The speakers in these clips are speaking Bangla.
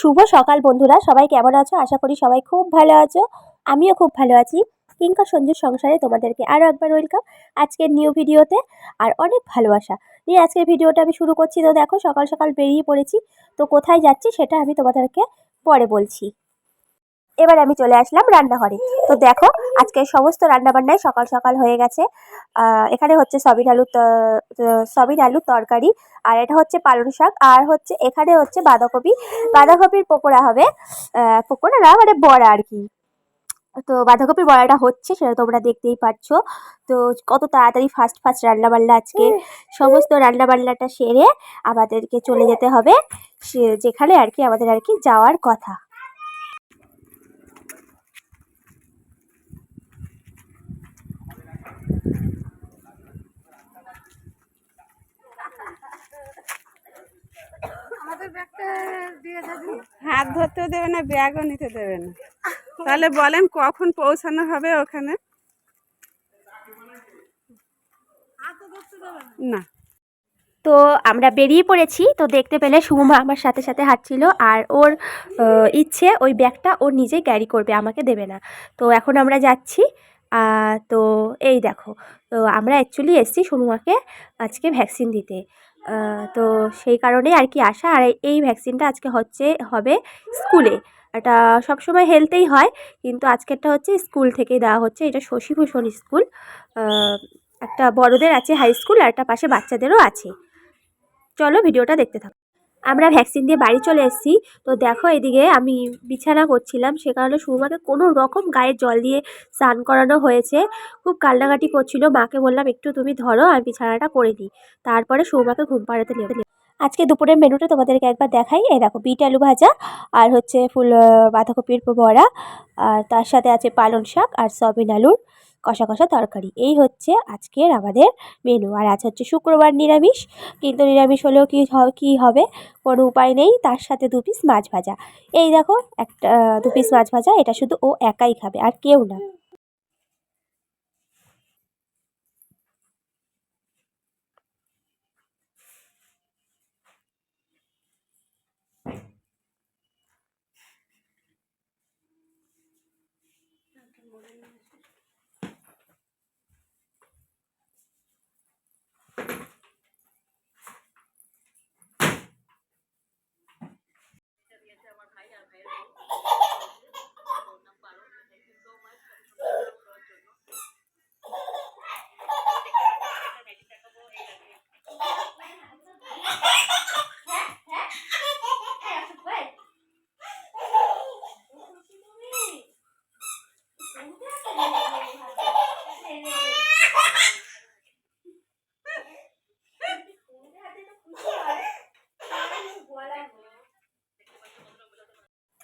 শুভ সকাল বন্ধুরা, সবাই কেমন আছো? আশা করি সবাই খুব ভালো আছো। আমিও খুব ভালো আছি। কিঙ্কা সঞ্জুর সংসারে তোমাদেরকে আরও একবার ওয়েলকাম আজকের নিউ ভিডিওতে আর অনেক ভালোবাসা। নিয়ে আজকের ভিডিওটা আমি শুরু করছি। তো দেখো, সকাল সকাল বেরিয়ে পড়েছি। তো কোথায় যাচ্ছি সেটা আমি তোমাদেরকে পরে বলছি। এবার আমি চলে আসলাম রান্নাঘরে। তো দেখো, আজকে সমস্ত রান্নাবান্নাই সকাল সকাল হয়ে গেছে। এখানে হচ্ছে সবিন আলুর সবিন আলুর তরকারি, আর এটা হচ্ছে পালং শাক, আর হচ্ছে এখানে হচ্ছে বাঁধাকপি। বাঁধাকপির পকোড়া হবে পকোড়া না মানে বড়া আর কি। তো বাঁধাকপির বড়াটা হচ্ছে, সেটা তোমরা দেখতেই পাচ্ছো। তো কত তাড়াতাড়ি ফাস্ট ফাস্ট রান্না বান্না আজকে। সমস্ত রান্না বান্নাটা সেরে আমাদেরকে চলে যেতে হবে যেখানে আর কি, আমাদের আর কি যাওয়ার কথা। হাত ধরতেও দেবে না ব্যাগও নিতে দেবে না। তাহলে বলেন কখন পৌঁছানো হবে ওখানে? না। তো আমরা বেরিয়ে পড়েছি তো দেখতে পেলে সুমা আমার সাথে সাথে হাঁটছিল আর ওর ইচ্ছে ওই ব্যাগটা ওর নিজেই ক্যারি করবে আমাকে দেবে না। তো এখন আমরা যাচ্ছি তো এই দেখো তো আমরা অ্যাকচুয়ালি এসেছি সুনুমাকে আজকে ভ্যাকসিন দিতে। তো সেই কারণেই আর কি আসা। আর এই ভ্যাকসিনটা আজকে হচ্ছে, হবে স্কুলে। এটা সবসময় হেলথেই হয়, কিন্তু আজকেরটা হচ্ছে স্কুল থেকে দেওয়া হচ্ছে। এটা শশীভূষণ স্কুল। একটা বড়দের আছে হাই স্কুল, আর একটা পাশে বাচ্চাদেরও আছে। চলো ভিডিওটা দেখতে থাকো। আমরা ভ্যাকসিন দিয়ে বাড়ি চলে এসেছি। তো দেখো এদিকে আমি বিছানা করছিলাম, সে কারণে সুমাকে কোনো রকম গায়ে জল দিয়ে স্নান করানো হয়েছে। খুব কান্নাকাটি করছিল, মাকে বললাম, একটু তুমি ধরো, আমি বিছানাটা করে নিই তারপরে সৌমাকে ঘুম পাড়াতে নিয়ে নেবে আজকে দুপুরের মেনুটা তোমাদেরকে একবার দেখাই। এই দেখো, বিট আলু ভাজা, আর হচ্ছে ফুল, বাঁধাকপির বড়া, আর তার সাথে আছে পালং শাক আর সয়াবিন আলুর। কষা কষা তরকারি। এই হচ্ছে আজকের আমাদের মেনু আর আজ হচ্ছে শুক্রবার নিরামিষ, কিন্তু নিরামিষ হলেও কি কি হবে? কোনো উপায় নেই, তার সাথে দু পিস মাছ ভাজা। এই দেখো, একটা, দু পিস মাছ ভাজা, এটা শুধু ও একাই খাবে, আর কেউ না।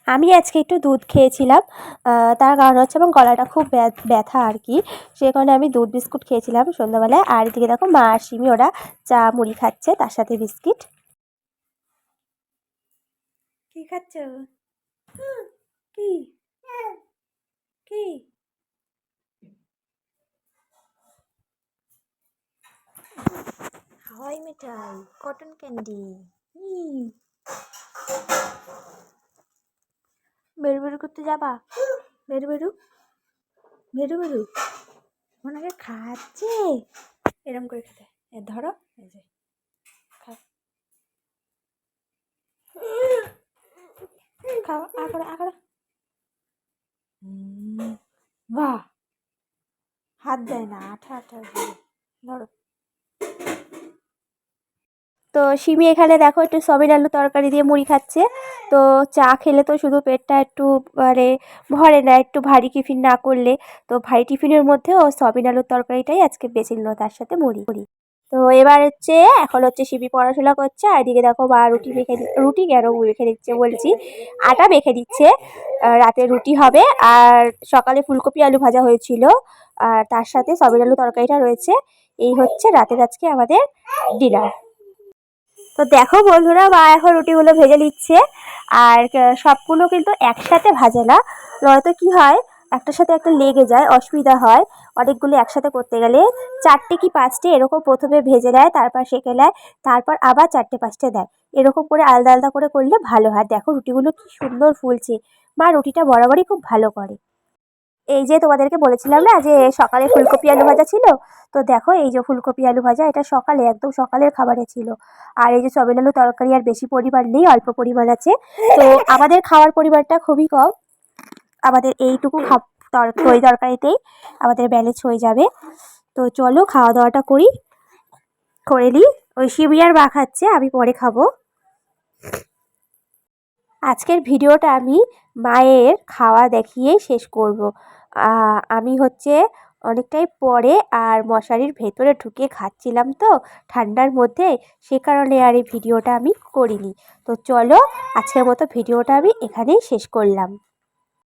আমি আজকে একটু দুধ খেয়েছিলাম তার কারণ হচ্ছে আমার গলাটা খুব ব্য- ব্যথা আর কি। সেই কারণে আমি দুধ বিস্কুট খেয়েছিলাম সন্ধ্যাবেলায়। আর এদিকে দেখো মা সিমি, ওরা চা মুড়ি খাচ্ছে, তার সাথে বিস্কিট। কি খাচ্ছ? কি? কি? হাওয়াই মিঠাই, কটন ক্যান্ডি। বেরু বেরু করতে যাবা? বেরু বেরু বেরু বেরু। ওনাকে খাচ্ছে। এরম করে খেতে। এ, ধরো, এই যে, খাও। খাও আ করো বাহ! হাত দেয় না, আঠা আঠা, ধরো। তো সিমি এখানে দেখো একটু সবিন আলু তরকারি দিয়ে মুড়ি খাচ্ছে। তো চা খেলে তো শুধু পেটটা একটু মানে ভরে না, একটু ভারী টিফিন না করলে। তো ভারী টিফিনের মধ্যে ও সবিন আলুর তরকারিটাই আজকে বেছে নিল তার সাথে মুড়ি। মুড়ি তো এবার হচ্ছে, এখন হচ্ছে সিমি পড়াশোনা করছে, আর এদিকে দেখো বা রুটি মেখে রুটি কেন মেখে দিচ্ছে বলছি, আটা মেখে দিচ্ছে। রাতে রুটি হবে, আর সকালে ফুলকপি আলু ভাজা হয়েছিল। আর তার সাথে সবিন আলু তরকারিটা রয়েছে। এই হচ্ছে রাতের আজকে আমাদের ডিনার। তো দেখো বন্ধুরা, মা এখন রুটিগুলো ভেজে নিচ্ছে আর সবগুলো কিন্তু একসাথে ভাজে না। নয়তো কি হয়, একটার সাথে একটা লেগে যায়, অসুবিধা হয়। অনেকগুলো একসাথে করতে গেলে চারটে কি পাঁচটে এরকম প্রথমে ভেজে নেয়, তারপর সেঁকে নেয়, তারপর আবার চারটে পাঁচটে দেয়। এরকম করে আলাদা আলাদা করে করলে ভালো হয়। দেখো রুটিগুলো কি সুন্দর ফুলছে। মা রুটিটা বরাবরই খুব ভালো করে। এই যে তোমাদেরকে বলেছিলাম না যে সকালে ফুলকপি আলু ভাজা ছিল? তো দেখো এই যে ফুলকপি আলু ভাজা, এটা সকালে, একদম সকালের খাবারে ছিল। আর এই যে সবেল আলু তরকারি আর বেশি পরিমাণ নেই, অল্প পরিমাণ আছে। তো আমাদের খাওয়ার পরিমাণটা খুবই কম। আমাদের এইটুকু তর, দই তরকারিতেই আমাদের ব্যালেন্স হয়ে যাবে। তো চলো খাওয়া দাওয়াটা করি। করে নিই। ওই শিবিয়ার মা খাচ্ছে, আমি পরে খাব। আজকের ভিডিওটা আমি মায়ের খাওয়া দেখিয়েই শেষ করব। আমি হচ্ছে অনেকটাই পরে আর মশারির ভেতরে ঢুকে খাচ্ছিলাম তো ঠান্ডার মধ্যে, সে কারণে আর এই ভিডিওটা আমি করিনি। তো চলো, আজকের মতো ভিডিওটা আমি এখানেই শেষ করলাম।